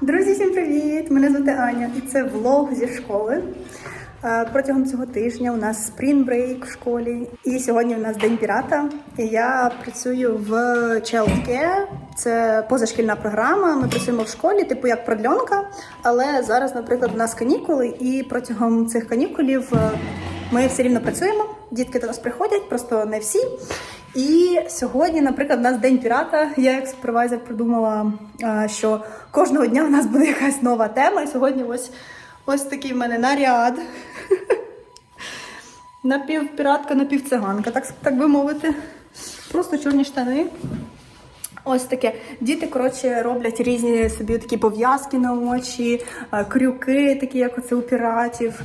Друзі, всім привіт! Мене звати Аня і це влог зі школи. Е, Протягом цього тижня у нас спрін брейк в школі. І сьогодні у нас День пірата. І я працюю в Childcare. Це позашкільна програма. Ми працюємо в школі, типу як продльонка. Але зараз, наприклад, у нас канікули, і протягом цих канікулів е, ми все рівно працюємо. Дітки до нас приходять, просто не всі. І сьогодні, наприклад, у нас день пірата. Я як супервайзер придумала, що кожного дня у нас буде якась нова тема. І сьогодні ось ось такий в мене наряд. Напівпіратка, напівциганка, так, так би мовити. Просто чорні штани. Ось таке. Діти, коротше, роблять різні собі такі пов'язки на очі, е, крюки, такі, як оце у піратів.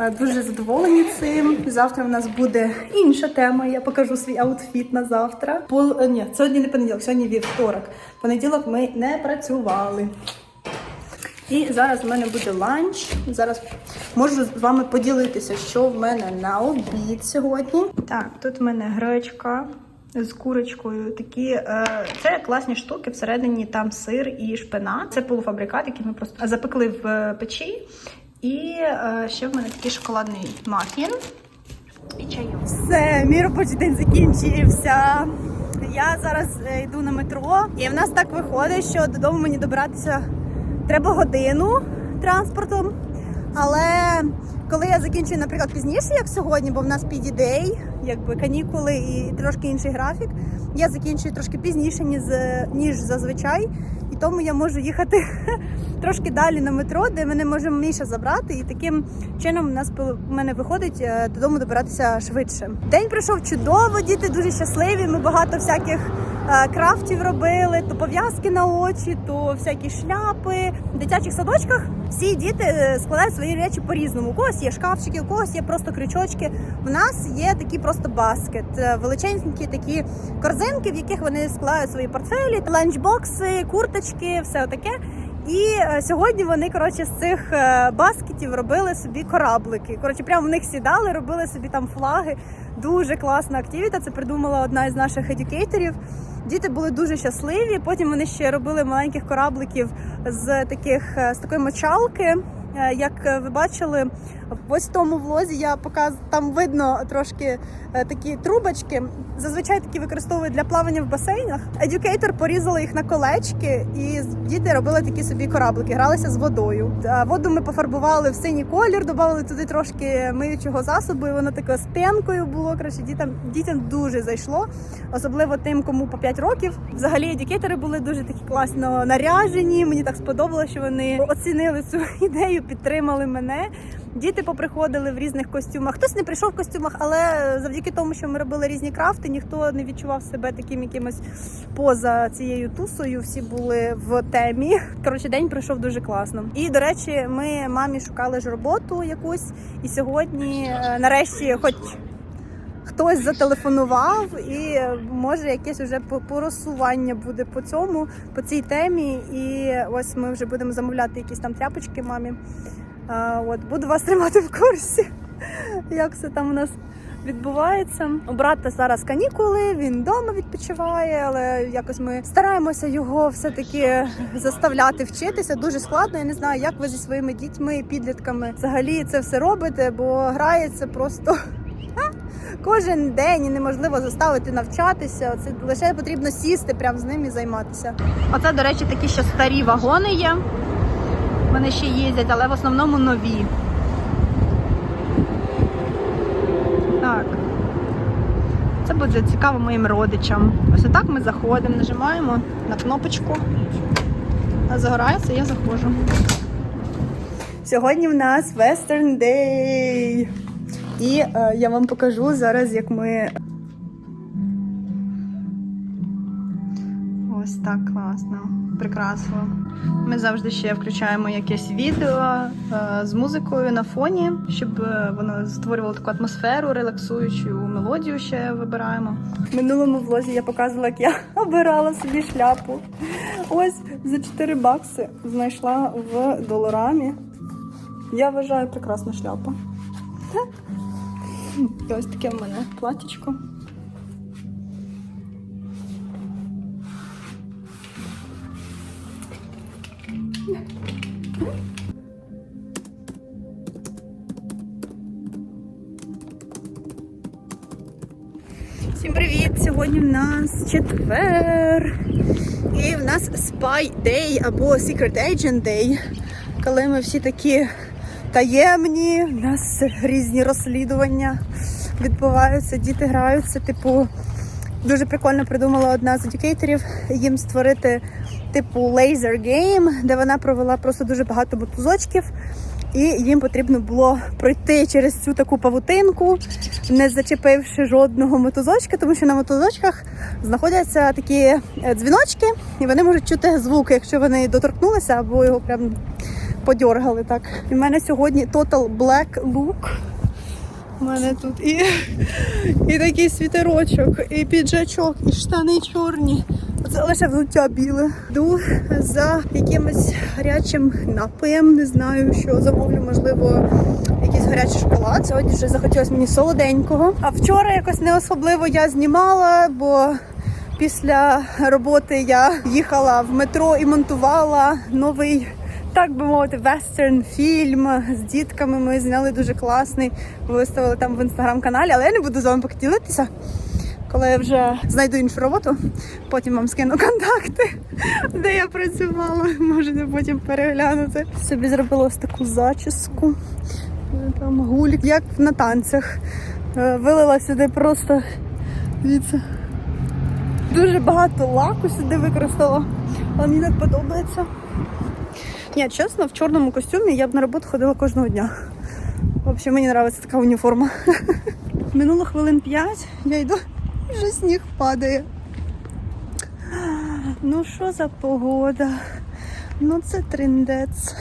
Е, Дуже задоволені цим. Завтра в нас буде інша тема. Я покажу свій аутфіт на завтра. Пол... е, Ні, сьогодні не понеділок, сьогодні вівторок. Понеділок ми не працювали. І зараз в мене буде ланч. Зараз можу з вами поділитися, що в мене на обід сьогодні. Так, тут в мене гречка з курочкою. Такі е, це класні штуки. Всередині там сир і шпина. Це полуфабрикат, який ми просто запекли в е, печі. І е, ще в мене такий шоколадний мафін. І чайок. Все, мій робочий день закінчився. Я зараз е, йду на метро, і в нас так виходить, що додому мені добиратися треба годину транспортом. Але коли я закінчую, наприклад, пізніше, як сьогодні, бо в нас PDD, якби канікули і трошки інший графік, я закінчую трошки пізніше, ніж, ніж зазвичай. І тому я можу їхати трошки далі на метро, де мене може Міша забрати. І таким чином у нас у мене виходить е, додому добиратися швидше. День пройшов чудово, діти дуже щасливі. Ми багато всяких е, крафтів робили, то пов'язки на очі, то всякі шляпи. В дитячих садочках всі діти е, складають свої речі по-різному. У когось є шкафчики, у когось є просто крючочки. В нас є такі просто баскет, е, величезні такі корзинки, в яких вони складають свої портфелі, ланчбокси, курточки, все таке. І е, сьогодні вони коротше з цих е, баскетів робили собі кораблики. Коротше, прямо в них сідали, робили собі там флаги. Дуже класна активіта. Це придумала одна із наших едюкейторів. Діти були дуже щасливі. Потім вони ще робили маленьких корабликів з таких е, з такої мочалки. Е, Як ви бачили, ось в тому влозі я показ там видно трошки е, такі трубочки. Зазвичай такі використовують для плавання в басейнах. Едюкейтор порізали їх на колечки, і діти робили такі собі кораблики, гралися з водою. Воду ми пофарбували в синій колір, додали туди трошки миючого засобу, і воно таке з пенкою було. Коротше, дітям дітям дуже зайшло, особливо тим, кому по 5 років. Взагалі едюкейтори були дуже такі класно наряжені. Мені так сподобалося, що вони оцінили цю ідею, підтримали мене. Діти поприходили в різних костюмах. Хтось не прийшов в костюмах, але завдяки тому, що ми робили різні крафти, ніхто не відчував себе таким якимось поза цією тусою. Всі були в темі. Коротше, день пройшов дуже класно. І до речі, ми мамі шукали ж роботу якусь, і сьогодні, е, нарешті, хоч. Хтось зателефонував, і може якесь вже поросування буде по цьому, по цій темі. І ось ми вже будемо замовляти якісь там тряпочки мамі. От буду вас тримати в курсі, як все там у нас відбувається. У брата зараз канікули, він вдома відпочиває, але якось ми стараємося його все-таки заставляти вчитися. Дуже складно. Я не знаю, як ви зі своїми дітьми і підлітками взагалі це все робите, бо грається просто. Кожен день і неможливо заставити навчатися. Це лише потрібно сісти прямо з ним і займатися. Оце, до речі, такі ще старі вагони є. Вони ще їздять, але в основному нові. Так. Це буде цікаво моїм родичам. Ось отак ми заходимо, нажимаємо на кнопочку. А загорається, я заходжу. Сьогодні в нас Western Day. І е, я вам покажу зараз, як ми. Так класно, прекрасно. Ми завжди ще включаємо якесь відео е, з музикою на фоні, щоб е, воно створювало таку атмосферу, релаксуючу мелодію ще вибираємо. В минулому влозі я показувала, як я обирала собі шляпу. Ось за 4 бакси знайшла в доларамі. Я вважаю прекрасна шляпа. Ось таке в мене платічко. Всім привіт! Сьогодні в нас четвер. І в нас Spy Day або Secret Agent Day. Коли ми всі такі таємні, у нас різні розслідування відбуваються, діти граються. Типу, дуже прикольно придумала одна з едюкейторів їм створити типу лейзер гейм, де вона провела просто дуже багато мотузочків. І їм потрібно було пройти через цю таку павутинку, не зачепивши жодного мотузочка, тому що на мотузочках знаходяться такі е, дзвіночки, і вони можуть чути звук, якщо вони доторкнулися або його прям подьоргали так. І в мене сьогодні Total Black Look. У мене тут і, і такий світерочок, і піджачок, і штани чорні. Це лише взуття біле. Йду за якимось гарячим напоєм. Не знаю, що замовлю, можливо, якийсь гарячий шоколад. Сьогодні вже захотілося мені солоденького. А вчора якось не особливо я знімала, бо після роботи я їхала в метро і монтувала новий. Так би мовити, вестерн фільм з дітками. Ми зняли дуже класний. Виставили там в інстаграм-каналі, але я не буду з вами поки ділитися. Коли я вже знайду іншу роботу, потім вам скину контакти, де я працювала. Можете потім переглянути. Собі зробила ось таку зачіску. Там гулік, як на танцях. Е, Вилила сюди просто дивіться. Дуже багато лаку сюди використала, але мені так подобається. Ні, чесно, в чорному костюмі я б на роботу ходила кожного дня. Взагалі, мені подобається така уніформа. Минуло хвилин 5, я йду, вже сніг падає. Ну що за погода? Ну це триндець.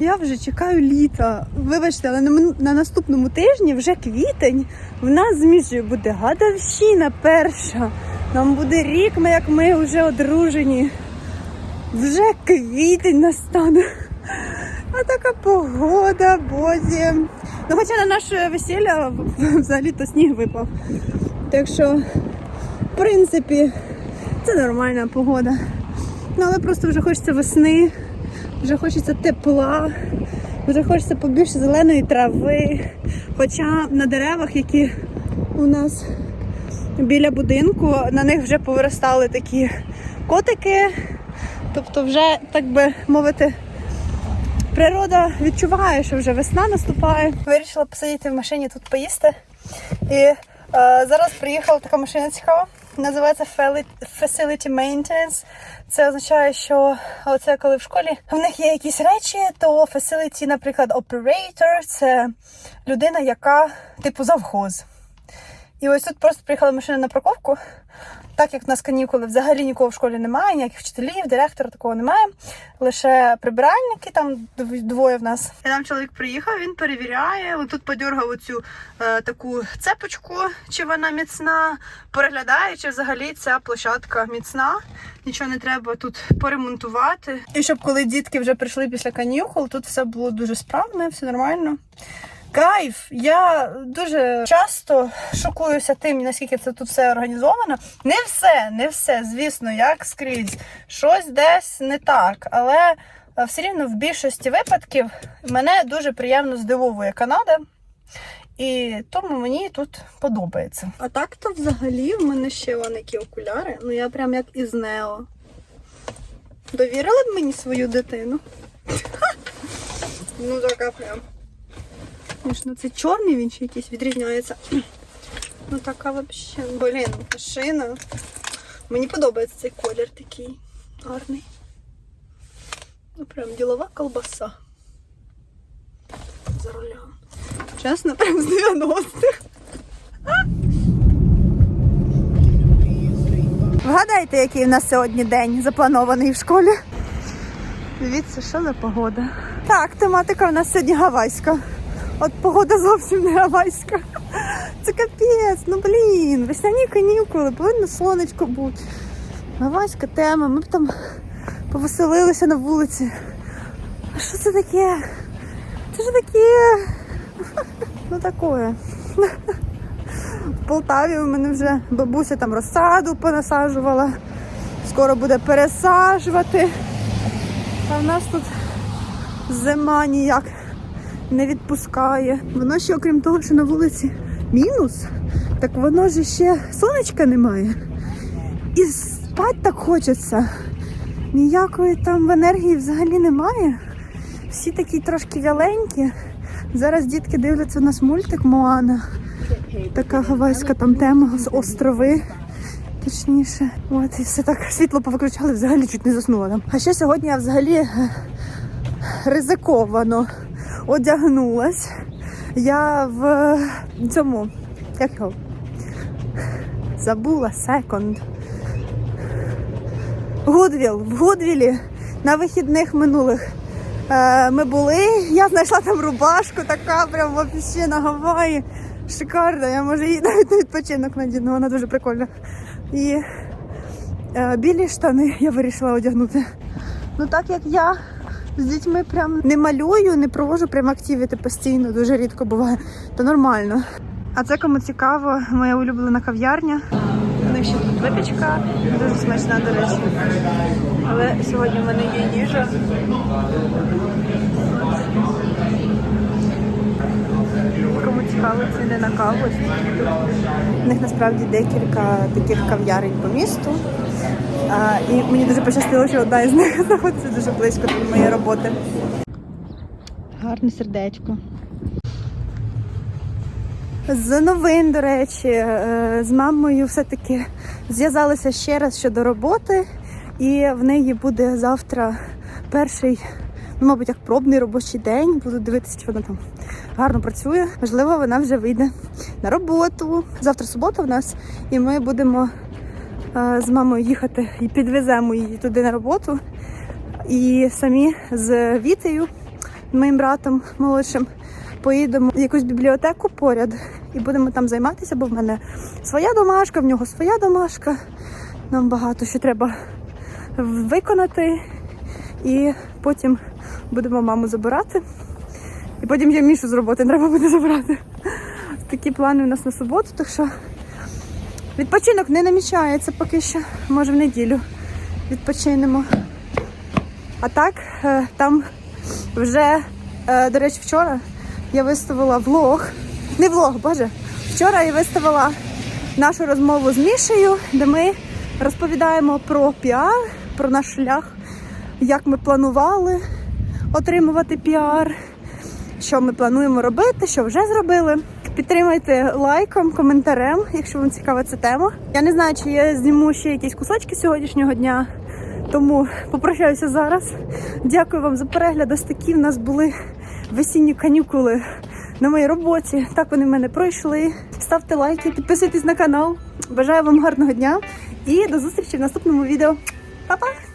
Я вже чекаю літа. Вибачте, але на, наступному тижні вже квітень. В нас з Мішею буде гадавщина перша. Нам буде рік, як ми вже одружені. Вже квітень настане. А така погода, бозі. Ну, хоча на наше весілля взагалі то сніг випав. Так що, в принципі, це нормальна погода. Ну, але просто вже хочеться весни, вже хочеться тепла, вже хочеться побільше зеленої трави. Хоча на деревах, які у нас біля будинку, на них вже повиростали такі котики. Тобто, вже, так би мовити, природа відчуває, що вже весна наступає. Вирішила посидіти в машині тут поїсти. І зараз приїхала така машина цікава. Називається Facility Maintenance. Це означає, що оце коли в школі в них є якісь речі, то Facility, наприклад, Operator це людина, яка типу завхоз. І ось тут просто приїхала машина на парковку. Так як в нас канікули взагалі нікого в школі немає, ніяких вчителів, директора такого немає. Лише прибиральники, там двоє в нас. І нам чоловік приїхав, він перевіряє. Отут подергав оцю е, таку цепочку, чи вона міцна, переглядає, чи взагалі ця площадка міцна. Нічого не треба тут поремонтувати. І щоб коли дітки вже прийшли після канікул, тут все було дуже справне, все нормально. Кайф! Я дуже часто шокуюся тим, наскільки це тут все організовано. Не все, не все, звісно, як скрізь. Щось десь не так. Але е, все рівно в більшості випадків мене дуже приємно здивовує Канада. І тому мені тут подобається. А так то взагалі в мене ще які окуляри. Ну я прям як із Нео. Довірили б мені свою дитину? Ну така прям. Звісно, це чорний він ще якийсь відрізняється. Ну така взагалі, блін, машина. Мені подобається цей колір такий гарний. Ну прям ділова колбаса. За рулем. Чесно, прям з 90-х. Вгадайте, який у нас сьогодні день запланований в школі. Дивіться, за погода. Так, тематика у нас сьогодні гавайська. От погода зовсім не гавайська. Це капець, ну блін, весняні канікули, повинно сонечко бути. Гавайська тема, ми б там повеселилися на вулиці. А що це таке? Це ж таке. Ну такое. В Полтаві у мене вже бабуся там розсаду понасаджувала. Скоро буде пересаджувати. А в нас тут зима ніяк не відпускає. Воно ще, окрім того, що на вулиці мінус, так воно ж ще сонечка немає. І спать так хочеться. Ніякої там енергії взагалі немає. Всі такі трошки вяленькі. Зараз дітки дивляться у нас мультик Моана. Така гавайська там тема з острови. Точніше, от і все так світло повиключали, взагалі чуть не заснула там. А ще сьогодні я взагалі е, ризиковано одягнулась. Я в цьому, як його? Забула секонд. Гудвіл. В Гудвілі на вихідних минулих е, ми були. Я знайшла там рубашку, така прям вообще на Гаваї. Шикарна. Я може її навіть на відпочинок надіну, вона дуже прикольна. І е, білі штани я вирішила одягнути. Ну так як я з дітьми прям не малюю, не провожу прям активіти постійно, дуже рідко буває, то нормально. А це кому цікаво, моя улюблена кав'ярня. У них ще тут випічка, дуже смачна, до речі. Але сьогодні в мене є їжа. Кому цікаво, ціни на каву. У них насправді декілька таких кав'ярень по місту. А, і мені дуже пощастило, що одна із них знаходиться дуже близько до моєї роботи. Гарне сердечко. З новин, до речі, е, з мамою все-таки зв'язалися ще раз щодо роботи, і в неї буде завтра перший, ну, мабуть, як пробний робочий день. Буду дивитися, чи вона там гарно працює. Можливо, вона вже вийде на роботу. Завтра субота в нас, і ми будемо з мамою їхати і підвеземо її туди на роботу. І самі з Вітею, моїм братом молодшим, поїдемо в якусь бібліотеку поряд і будемо там займатися, бо в мене своя домашка, в нього своя домашка. Нам багато що треба виконати. І потім будемо маму забирати. І потім я Мішу з роботи треба буде забрати. Такі плани у нас на суботу, так що відпочинок не намічається поки що. Може в неділю відпочинемо. А так, е, там вже, е, до речі, вчора я виставила влог. Не влог, боже. Вчора я виставила нашу розмову з Мішею, де ми розповідаємо про піар, про наш шлях, як ми планували отримувати піар, що ми плануємо робити, що вже зробили. Підтримайте лайком, коментарем, якщо вам цікава ця тема. Я не знаю, чи я зніму ще якісь кусочки сьогоднішнього дня. Тому попрощаюся зараз. Дякую вам за перегляд. Ось такі в нас були весінні канікули на моїй роботі. Так вони в мене пройшли. Ставте лайки, підписуйтесь на канал. Бажаю вам гарного дня і до зустрічі в наступному відео. Па-па!